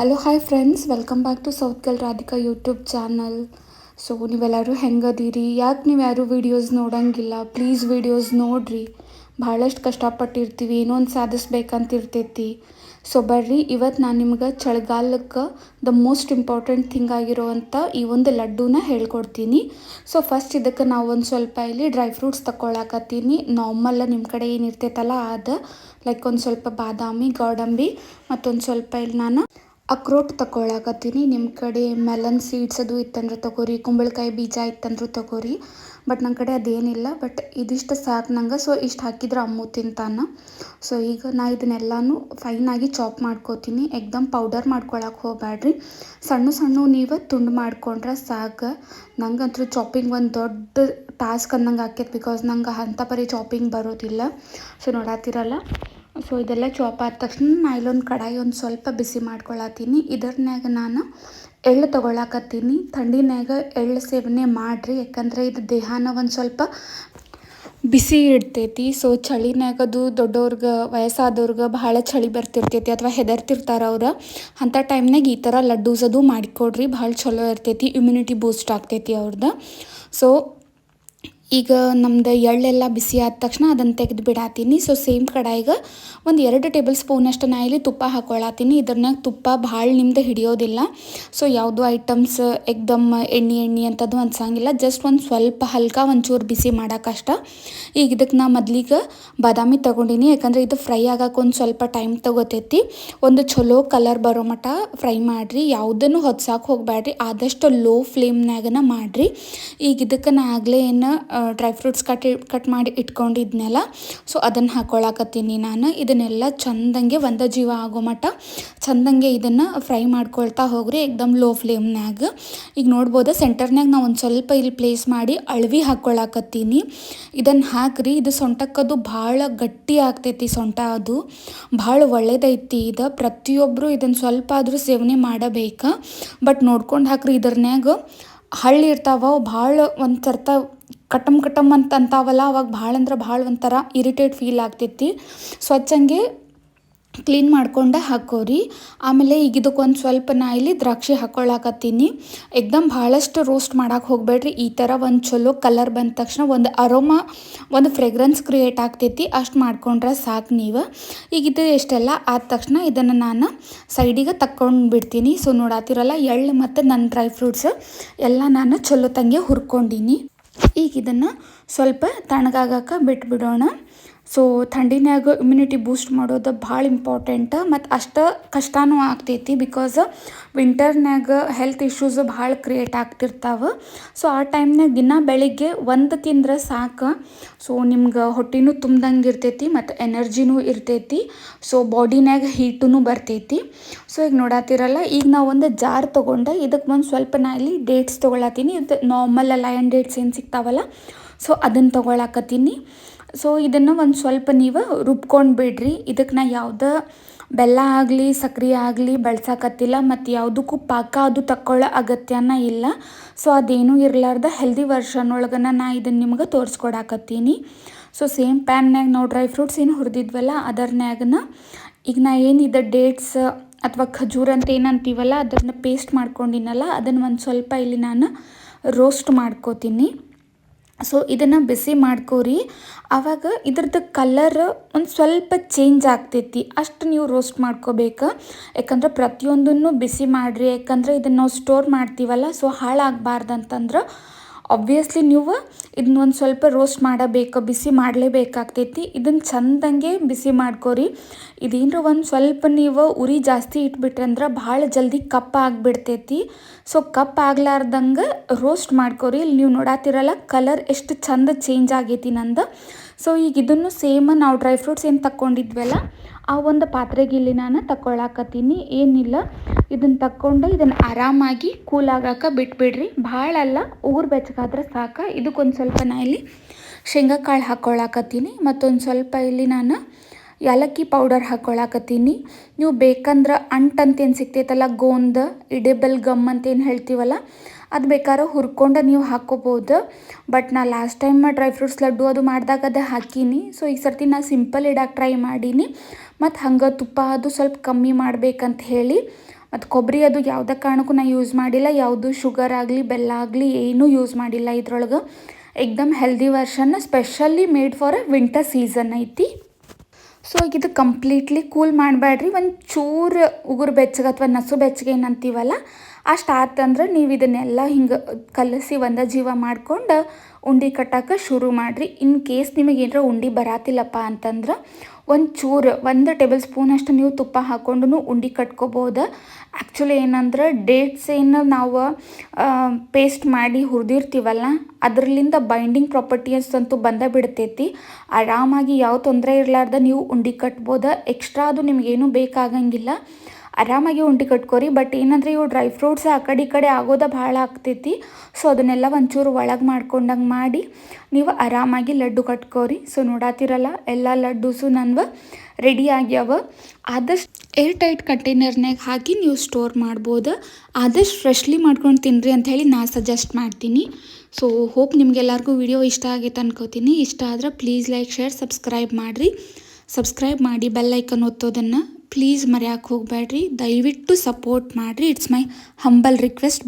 Hello hi friends welcome back to south gal Radhika YouTube channel so ನೀವೆಲ್ಲರೂ ಹೆಂಗದೀರಿ? ಯಾಕೆ ನೀವು ಯಾರೂ ವೀಡಿಯೋಸ್ ನೋಡಂಗಿಲ್ಲ? ಪ್ಲೀಸ್ ವೀಡಿಯೋಸ್ ನೋಡ್ರಿ. ಭಾಳಷ್ಟು ಕಷ್ಟಪಟ್ಟಿರ್ತೀವಿ. ಏನೋ ಒಂದು ಸಾಧಿಸ್ಬೇಕಂತ ಇರ್ತೈತಿ ಸೊ ಬರ್ರಿ. ಇವತ್ತು ನಾನು ನಿಮ್ಗೆ ಚಳಿಗಾಲಕ್ಕೆ ದ ಮೋಸ್ಟ್ ಇಂಪಾರ್ಟೆಂಟ್ ಥಿಂಗ್ ಆಗಿರುವಂಥ ಈ ಒಂದು ಲಡ್ಡೂನ ಹೇಳ್ಕೊಡ್ತೀನಿ. ಸೊ ಫಸ್ಟ್ ಇದಕ್ಕೆ ನಾವು ಒಂದು ಸ್ವಲ್ಪ ಇಲ್ಲಿ ಡ್ರೈ ಫ್ರೂಟ್ಸ್ ತಗೊಳಕತ್ತೀನಿ ನಾರ್ಮಲ್ ನಿಮ್ಮ ಕಡೆ ಏನು ಇರ್ತೈತಲ್ಲ ಅದು. ಲೈಕ್ ಒಂದು ಸ್ವಲ್ಪ ಬಾದಾಮಿ, ಗೋಡಂಬಿ ಮತ್ತೊಂದು ಸ್ವಲ್ಪ ಇಲ್ಲಿ ನಾನು ಅಕ್ರೋಟ್ ತಗೊಳಕತ್ತೀನಿ ನಿಮ್ಮ ಕಡೆ ಮೆಲನ್ ಸೀಡ್ಸ್ ಅದು ಇತ್ತಂದ್ರೆ ತಗೋರಿ ಕುಂಬಳಕಾಯಿ ಬೀಜ ಇತ್ತಂದ್ರೂ ತಗೋರಿ ಬಟ್ ನನ್ನ ಕಡೆ ಅದೇನಿಲ್ಲ. ಬಟ್ ಇದಿಷ್ಟು ಸಾಕು ನಂಗೆ. ಸೊ ಇಷ್ಟು ಹಾಕಿದ್ರೆ ಅಮ್ಮು ತಿಂತಾನ. ಸೊ ಈಗ ನಾ ಇದನ್ನೆಲ್ಲನೂ ಫೈನಾಗಿ ಚಾಪ್ ಮಾಡ್ಕೋತೀನಿ. ಎಕ್ದಮ್ ಪೌಡರ್ ಮಾಡ್ಕೊಳಕ್ಕೆ ಹೋಗ್ಬೇಡ್ರಿ ಸಣ್ಣ ಸಣ್ಣ ನೀವು ತುಂಡು ಮಾಡ್ಕೊಂಡ್ರೆ ಸಾಕು. ನಂಗಂತೂ ಚಾಪಿಂಗ್ ಒಂದು ದೊಡ್ಡ ಟಾಸ್ಕ್ ಅನ್ನಂಗೆ ಆಕೈತೆ ಬಿಕಾಸ್ ನಂಗೆ ಅಂಥ ಪರಿ ಚಾಪಿಂಗ್ ಬರೋದಿಲ್ಲ. ಸೊ ನೋಡತ್ತಿರಲ್ಲ ಸೊ ಇದೆಲ್ಲ ಚಾಪ್ ಆದ ತಕ್ಷಣ ನಾ ಇಲ್ಲೊಂದು ಕಡಾಯಿ ಒಂದು ಸ್ವಲ್ಪ ಬಿಸಿ ಮಾಡ್ಕೊಳತ್ತೀನಿ. ಇದರ್ನ್ಯಾಗ ನಾನು ಎಳ್ಳು ತೊಗೊಳಕತ್ತೀನಿ. ಥಂಡಿನ್ಯಾಗ ಎಳ್ಳು ಸೇವನೆ ಮಾಡಿರಿ. ಯಾಕಂದರೆ ಇದು ದೇಹನ ಒಂದು ಸ್ವಲ್ಪ ಬಿಸಿ ಇಡ್ತೈತಿ. ಸೊ ಚಳಿನಾಗದು ಅದು ದೊಡ್ಡವ್ರಿಗೆ ವಯಸ್ಸಾದವ್ರಿಗೆ ಭಾಳ ಚಳಿ ಬರ್ತಿರ್ತೈತಿ ಅಥವಾ ಹೆದರ್ತಿರ್ತಾರೆ ಅವ್ರು. ಅಂಥ ಟೈಮ್ನಾಗ ಈ ಥರ ಲಡ್ಡೂಸ್ ಅದು ಮಾಡಿಕೊಡ್ರಿ. ಭಾಳ ಚಲೋ ಇರ್ತೈತಿ. ಇಮ್ಯುನಿಟಿ ಬೂಸ್ಟ್ ಆಗ್ತೈತಿ ಅವ್ರದ್ದು ಸೊ ಈಗ ನಮ್ದು ಎಳ್ಳೆಲ್ಲ ಬಿಸಿ ಆದ ತಕ್ಷಣ ಅದನ್ನು ತೆಗೆದು ಬಿಡಾತೀನಿ. ಸೊ ಸೇಮ್ ಕಡಾಯಿಗೆ ಒಂದು ಎರಡು ಟೇಬಲ್ ಸ್ಪೂನಷ್ಟು ನಾ ಇಲ್ಲಿ ತುಪ್ಪ ಹಾಕೊಳ್ಳತ್ತೀನಿ ಇದ್ರನ್ಯಾಗ ತುಪ್ಪ ಭಾಳ ನಿಮ್ದು ಹಿಡಿಯೋದಿಲ್ಲ. ಸೊ ಯಾವುದು ಐಟಮ್ಸ್ ಎಕ್ದಮ್ ಎಣ್ಣೆ ಎಣ್ಣೆ ಅಂತದ್ದು ಅನ್ಸಂಗಿಲ್ಲ. ಜಸ್ಟ್ ಒಂದು ಸ್ವಲ್ಪ ಹಲ್ಕ ಒಂಚೂರು ಬಿಸಿ ಮಾಡೋಕ್ಕಷ್ಟ ಈಗ ಇದಕ್ಕೆ ನಾ ಮೊದ್ಲಿಗೆ ಬಾದಾಮಿ ತೊಗೊಂಡಿನಿ. ಯಾಕಂದರೆ ಇದು ಫ್ರೈ ಆಗಕ್ಕೆ ಒಂದು ಸ್ವಲ್ಪ ಟೈಮ್ ತೊಗೋತೈತಿ. ಒಂದು ಚಲೋ ಕಲರ್ ಬರೋ ಮಟ್ಟ ಫ್ರೈ ಮಾಡಿರಿ. ಯಾವುದನ್ನು ಹೊತ್ಸಾಕೆ ಹೋಗಬೇಡ್ರಿ ಆದಷ್ಟು ಲೋ ಫ್ಲೇಮ್ನಾಗನ ಮಾಡಿರಿ. ಈಗ ಇದಕ್ಕೆ ನಾ ಆಗಲೇ ಏನು ಡ್ರೈ ಫ್ರೂಟ್ಸ್ ಕಟ್ ಕಟ್ ಮಾಡಿ ಇಟ್ಕೊಂಡಿದ್ನೆಲ್ಲ, ಸೊ ಅದನ್ನು ಹಾಕ್ಕೊಳಕತ್ತೀನಿ ನಾನು. ಇದನ್ನೆಲ್ಲ ಚಂದಂಗೆ ಒಂದ ಜೀವ ಆಗೋ ಮಟ್ಟ ಚಂದಂಗೆ ಇದನ್ನು ಫ್ರೈ ಮಾಡ್ಕೊಳ್ತಾ ಹೋಗ್ರಿ ಏಕ್ದಮ್ ಲೋ ಫ್ಲೇಮ್ನಾಗ ಈಗ ನೋಡ್ಬೋದು ಸೆಂಟರ್ನಾಗ ನಾವು ಒಂದು ಸ್ವಲ್ಪ ಇಲ್ಲಿ ಪ್ಲೇಸ್ ಮಾಡಿ ಅಳವಿ ಹಾಕ್ಕೊಳಕತ್ತೀನಿ ಇದನ್ನು ಹಾಕ್ರಿ, ಇದು ಸೊಂಟಕ್ಕದು ಭಾಳ ಗಟ್ಟಿ ಆಗ್ತೈತಿ ಸೊಂಟ ಅದು. ಭಾಳ ಒಳ್ಳೇದೈತಿ ಇದು. ಪ್ರತಿಯೊಬ್ಬರು ಇದನ್ನು ಸ್ವಲ್ಪ ಆದರೂ ಸೇವನೆ ಮಾಡಬೇಕು. ಬಟ್ ನೋಡ್ಕೊಂಡು ಹಾಕ್ರಿ ಇದ್ರನ್ಯಾಗ. ಹಳ್ಳಿ ಇರ್ತಾವ, ಭಾಳ ಒಂದು ಕಟಮ್ ಕಟಮ್ ಅಂತ ಅಂತಾವಲ್ಲ, ಅವಾಗ ಭಾಳ ಅಂದ್ರೆ ಭಾಳ ಒಂಥರ ಇರಿಟೇಟ್ ಫೀಲ್ ಆಗ್ತೈತಿ ಸ್ವಚ್ಛಂಗೆ ಕ್ಲೀನ್ ಮಾಡ್ಕೊಂಡೆ ಹಾಕೋರಿ. ಆಮೇಲೆ ಈಗ ಇದಕ್ಕೊಂದು ಸ್ವಲ್ಪ ನಾ ಇಲ್ಲಿ ದ್ರಾಕ್ಷಿ ಹಾಕ್ಕೊಳಕತ್ತೀನಿ ಎಕ್ದಮ್ ಭಾಳಷ್ಟು ರೋಸ್ಟ್ ಮಾಡೋಕೆ ಹೋಗಬೇಡ್ರಿ. ಈ ಥರ ಒಂದು ಚಲೋ ಕಲರ್ ಬಂದ ತಕ್ಷಣ ಒಂದು ಅರೋಮಾ ಒಂದು ಫ್ರೆಗ್ರೆನ್ಸ್ ಕ್ರಿಯೇಟ್ ಆಗ್ತೈತಿ. ಅಷ್ಟು ಮಾಡ್ಕೊಂಡ್ರೆ ಸಾಕು ನೀವು. ಈಗ ಇದು ಎಷ್ಟೆಲ್ಲ ಆದ ತಕ್ಷಣ ಇದನ್ನು ನಾನು ಸೈಡಿಗೆ ತಕ್ಕೊಂಡು ಬಿಡ್ತೀನಿ. ಸೊ ನೋಡಾತಿರಲ್ಲ, ಎಳ್ಳು ಮತ್ತು ನನ್ನ ಡ್ರೈ ಫ್ರೂಟ್ಸ್ ಎಲ್ಲ ನಾನು ಚಲೋ ತಂಗೆ ಹುರ್ಕೊಂಡಿನಿ. ಈಗ ಇದನ್ನು ಸ್ವಲ್ಪ ತಣ್ಣಗಾಗಕ್ಕೆ ಬಿಟ್ಬಿಡೋಣ. ಸೊ ಥಂಡಿನ್ಯಾಗ ಇಮ್ಯುನಿಟಿ ಬೂಸ್ಟ್ ಮಾಡೋದು ಭಾಳ ಇಂಪಾರ್ಟೆಂಟ್ ಮತ್ತು ಅಷ್ಟು ಕಷ್ಟನೂ ಆಗ್ತೈತಿ ಬಿಕಾಸ್ ವಿಂಟರ್ನ್ಯಾಗ ಹೆಲ್ತ್ ಇಶ್ಯೂಸ್ ಭಾಳ ಕ್ರಿಯೇಟ್ ಆಗ್ತಿರ್ತಾವೆ. ಸೊ ಆ ಟೈಮ್ನಾಗ ದಿನ ಬೆಳಿಗ್ಗೆ ಒಂದು ತಿಂದ್ರೆ ಸಾಕು. ಸೊ ನಿಮ್ಗೆ ಹೊಟ್ಟೆನೂ ತುಂಬ್ದಂಗೆ ಇರ್ತೈತಿ ಮತ್ತು ಎನರ್ಜಿನೂ ಇರ್ತೈತಿ. ಸೊ ಬಾಡಿನ್ಯಾಗ ಹೀಟೂ ಬರ್ತೈತಿ. ಸೊ ಈಗ ನೋಡತ್ತಿರಲ್ಲ ಈಗ ನಾವು ಒಂದು ಜಾರ್ ತೊಗೊಂಡೆ ಇದಕ್ಕೆ ಒಂದು ಸ್ವಲ್ಪ ನಾ ಇಲ್ಲಿ ಡೇಟ್ಸ್ ತೊಗೊಳತ್ತೀನಿ ಇದು ನಾರ್ಮಲ್ ಲಯನ್ ಡೇಟ್ಸ್ ಏನು ಸಿಗ್ತಾವಲ್ಲ ಸೊ ಅದನ್ನು ತೊಗೊಳಕತ್ತೀನಿ ಸೊ ಇದನ್ನು ಒಂದು ಸ್ವಲ್ಪ ನೀವು ರುಬ್ಕೊಂಡು ಬಿಡ್ರಿ ಇದಕ್ಕೆ ನಾ ಯಾವುದೇ ಬೆಲ್ಲ ಆಗಲಿ ಸಕ್ಕರೆ ಆಗಲಿ ಬಳಸಾಕತ್ತಿಲ್ಲ ಮತ್ತು ಯಾವುದಕ್ಕೂ ಪಾಕ ಅದು ತಕ್ಕೊಳ್ಳೋ ಅಗತ್ಯನ ಇಲ್ಲ. ಸೊ ಅದೇನೂ ಇರಲಾರ್ದ ಹೆಲ್ದಿ ವರ್ಷನ್ ಒಳಗನ ನಾ ಇದನ್ನು ನಿಮ್ಗೆ ತೋರಿಸ್ಕೊಡಾಕತ್ತೀನಿ. ಸೊ ಸೇಮ್ ಪ್ಯಾನ್ನ್ಯಾಗ ನಾವು ಡ್ರೈ ಫ್ರೂಟ್ಸ್ ಏನು ಹುರಿದಿದ್ವಲ್ಲ ಅದರ್ನ್ಯಾಗನ ಈಗ ನಾ ಏನಿದೆ ಡೇಟ್ಸ್ ಅಥವಾ ಖಜೂರ್ ಅಂತ ಏನಂತೀವಲ್ಲ ಅದನ್ನು ಪೇಸ್ಟ್ ಮಾಡ್ಕೊಂಡಿನಲ್ಲ, ಅದನ್ನು ಒಂದು ಸ್ವಲ್ಪ ಇಲ್ಲಿ ನಾನು ರೋಸ್ಟ್ ಮಾಡ್ಕೋತೀನಿ. ಸೊ ಇದನ್ನು ಬಿಸಿ ಮಾಡ್ಕೋರಿ. ಆವಾಗ ಇದ್ರದ್ದು ಕಲರ್ ಒಂದು ಸ್ವಲ್ಪ ಚೇಂಜ್ ಆಗ್ತೈತಿ. ಅಷ್ಟು ನೀವು ರೋಸ್ಟ್ ಮಾಡ್ಕೋಬೇಕು. ಯಾಕಂದ್ರೆ ಪ್ರತಿಯೊಂದನ್ನು ಬಿಸಿ ಮಾಡಿರಿ. ಯಾಕಂದ್ರೆ ಇದನ್ನು ನಾವು ಸ್ಟೋರ್ ಮಾಡ್ತೀವಲ್ಲ ಸೊ ಹಾಳಾಗಬಾರ್ದಂತಂದ್ರೆ ಆಬ್ವಿಯಸ್ಲಿ ನೀವು ಇದನ್ನ ಒಂದು ಸ್ವಲ್ಪ ರೋಸ್ಟ್ ಮಾಡಬೇಕು, ಬಿಸಿ ಮಾಡಲೇಬೇಕಾಗ್ತೈತಿ. ಇದನ್ನು ಚಂದಂಗೆ ಬಿಸಿ ಮಾಡ್ಕೋರಿ. ಇದೇನರ ಒಂದು ಸ್ವಲ್ಪ ನೀವು ಉರಿ ಜಾಸ್ತಿ ಇಟ್ಬಿಟ್ರೆ ಅಂದ್ರೆ ಭಾಳ ಜಲ್ದಿ ಕಪ್ಪ ಆಗಿಬಿಡ್ತೈತಿ. ಸೊ ಕಪ್ ಆಗ್ಲಾರ್ದಂಗೆ ರೋಸ್ಟ್ ಮಾಡ್ಕೋರಿ. ಇಲ್ಲಿ ನೀವು ನೋಡಾತಿರಲ್ಲ ಕಲರ್ ಎಷ್ಟು ಚಂದ ಚೇಂಜ್ ಆಗೈತಿ ನಂದು. ಸೊ ಈಗ ಇದನ್ನು ಸೇಮ್ ನಾವು ಡ್ರೈ ಫ್ರೂಟ್ಸ್ ಏನು ತಕ್ಕೊಂಡಿದ್ವಲ್ಲ ಆ ಒಂದು ಪಾತ್ರೆಗೆ ಇಲ್ಲಿ ನಾನು ತಗೊಳಕತ್ತೀನಿ ಏನಿಲ್ಲ ಇದನ್ನು ತಕ್ಕೊಂಡು ಇದನ್ನು ಆರಾಮಾಗಿ ಕೂಲ್ ಆಗಕ್ಕೆ ಬಿಟ್ಬಿಡ್ರಿ. ಭಾಳ ಅಲ್ಲ ಊರು ಬೆಚ್ಚಗಾದ್ರೆ ಸಾಕು. ಇದಕ್ಕೊಂದು ಸ್ವಲ್ಪ ನಾ ಇಲ್ಲಿ ಶೇಂಗಾಕಾಳು ಹಾಕ್ಕೊಳಕತ್ತೀನಿ ಮತ್ತೊಂದು ಸ್ವಲ್ಪ ಇಲ್ಲಿ ನಾನು ಏಲಕ್ಕಿ ಪೌಡರ್ ಹಾಕ್ಕೊಳಕತ್ತೀನಿ ನೀವು ಬೇಕಂದ್ರೆ ಅಂಟಂತೇನು ಸಿಗ್ತೈತಲ್ಲ, ಗೋಂದ, ಇಡೇಬಲ್ ಗಮ್ ಅಂತ ಏನು ಹೇಳ್ತೀವಲ್ಲ, ಅದು ಬೇಕಾದ್ರೆ ಹುರ್ಕೊಂಡು ನೀವು ಹಾಕ್ಕೋಬೋದು ಬಟ್ ನಾ last time dry fruits laddu ಅದು ಮಾಡಿದಾಗ ಅದು ಹಾಕೀನಿ. ಸೊ, ಈ ಸರ್ತಿ ನಾ ಸಿಂಪಲ್ ಇಡಕ್ಕೆ ಟ್ರೈ ಮಾಡೀನಿ. ಮತ್ತು ಹಂಗೆ ತುಪ್ಪ ಅದು ಸ್ವಲ್ಪ ಕಮ್ಮಿ ಮಾಡ್ಬೇಕಂತ ಹೇಳಿ, ಮತ್ತು ಕೊಬ್ಬರಿ ಅದು ಯಾವುದೇ ಕಾರಣಕ್ಕೂ ನಾ ಯೂಸ್ ಮಾಡಿಲ್ಲ, ಯಾವುದು ಶುಗರ್ ಆಗಲಿ, ಬೆಲ್ಲ ಆಗಲಿ ಏನೂ ಯೂಸ್ ಮಾಡಿಲ್ಲ ಇದ್ರೊಳಗೆ. ಏಕ್ದಮ್ healthy version specially made for a winter season ಐತಿ. ಸೊ ಇದು ಕಂಪ್ಲೀಟ್ಲಿ ಕೂಲ್ ಮಾಡಬೇಡ್ರಿ ಒಂದು ಚೂರು ಉಗುರು ಬೆಚ್ಚಗೆ ಅಥವಾ ನಸು ಬೆಚ್ಚಗೆ ಏನಂತೀವಲ್ಲ ಅಷ್ಟು ಆತಂದ್ರೆ ನೀವು ಇದನ್ನೆಲ್ಲ ಹಿಂಗೆ ಕಲಸಿ ಒಂದ ಜೀವ ಮಾಡ್ಕೊಂಡು ಉಂಡೆ ಕಟ್ಟಕ್ಕೆ ಶುರು ಮಾಡಿರಿ. ಇನ್ ಕೇಸ್ ನಿಮಗೆ ಏನರ ಉಂಡೆ ಬರಾತಿಲ್ಲಪ್ಪ ಅಂತಂದ್ರೆ ಒಂದು ಚೂರು, ಒಂದು ಟೇಬಲ್ ಸ್ಪೂನ್ ಅಷ್ಟು ನೀವು ತುಪ್ಪ ಹಾಕ್ಕೊಂಡು ಉಂಡೆ ಕಟ್ಕೋಬೋದು. ಆ್ಯಕ್ಚುಲಿ ಏನಂದ್ರೆ ಡೇಟ್ಸ್ ಏನು ನಾವು ಪೇಸ್ಟ್ ಮಾಡಿ ಹುರಿದಿರ್ತೀವಲ್ಲ ಅದರಲ್ಲಿಂದ ಬೈಂಡಿಂಗ್ ಪ್ರಾಪರ್ಟೀಸ್ ಅಂತೂ ಬಂದ ಬಿಡ್ತೈತಿ. ಆರಾಮಾಗಿ ಯಾವ ತೊಂದರೆ ಇರಲಾರ್ದ ನೀವು ಉಂಡೆ ಕಟ್ಬೋದು. ಎಕ್ಸ್ಟ್ರಾ ಅದು ನಿಮಗೇನು ಬೇಕಾಗಂಗಿಲ್ಲ. ಆರಾಮಾಗಿ ಉಂಡೆ ಕಟ್ಕೋರಿ ಬಟ್ ಏನಂದ್ರೆ ಇವು ಡ್ರೈ ಫ್ರೂಟ್ಸ್ ಆ ಕಡೆ ಈ ಕಡೆ ಆಗೋದ ಭಾಳ ಆಗ್ತೈತಿ. ಸೊ ಅದನ್ನೆಲ್ಲ ಒಂಚೂರು ಒಳಗೆ ಮಾಡ್ಕೊಂಡಂಗೆ ಮಾಡಿ ನೀವು ಆರಾಮಾಗಿ ಲಡ್ಡು ಕಟ್ಕೋರಿ. ಸೊ ನೋಡಾತಿರಲ್ಲ, ಎಲ್ಲ ಲಡ್ಡುಸು ನನ್ವ ರೆಡಿ ಆಗ್ಯಾವ. ಆದಷ್ಟು ಏರ್ ಟೈಟ್ ಕಂಟೈನರ್ನಾಗ ಹಾಕಿ ನೀವು ಸ್ಟೋರ್ ಮಾಡ್ಬೋದು. ಆದಷ್ಟು ಫ್ರೆಶ್ಲಿ ಮಾಡ್ಕೊಂಡು ತಿನ್ನಿರಿ ಅಂತ ಹೇಳಿ ನಾ ಸಜೆಸ್ಟ್ ಮಾಡ್ತೀನಿ. ಸೊ ಹೋಪ್ ನಿಮಗೆಲ್ಲರಿಗೂ ವಿಡಿಯೋ ಇಷ್ಟ ಆಗೈತೆ ಅನ್ಕೋತೀನಿ. ಇಷ್ಟ ಆದರೆ ಪ್ಲೀಸ್ ಲೈಕ್ ಶೇರ್ ಸಬ್ಸ್ಕ್ರೈಬ್ ಮಾಡಿರಿ. ಸಬ್ಸ್ಕ್ರೈಬ್ ಮಾಡಿ ಬೆಲ್ಲೈಕನ್ ಒತ್ತೋದನ್ನು. ಪ್ಲೀಸ್ ಮರೆಯೋಕೆ ಹೋಗಬೇಡ್ರಿ. ದಯವಿಟ್ಟು ಸಪೋರ್ಟ್ ಮಾಡಿರಿ. It's my humble request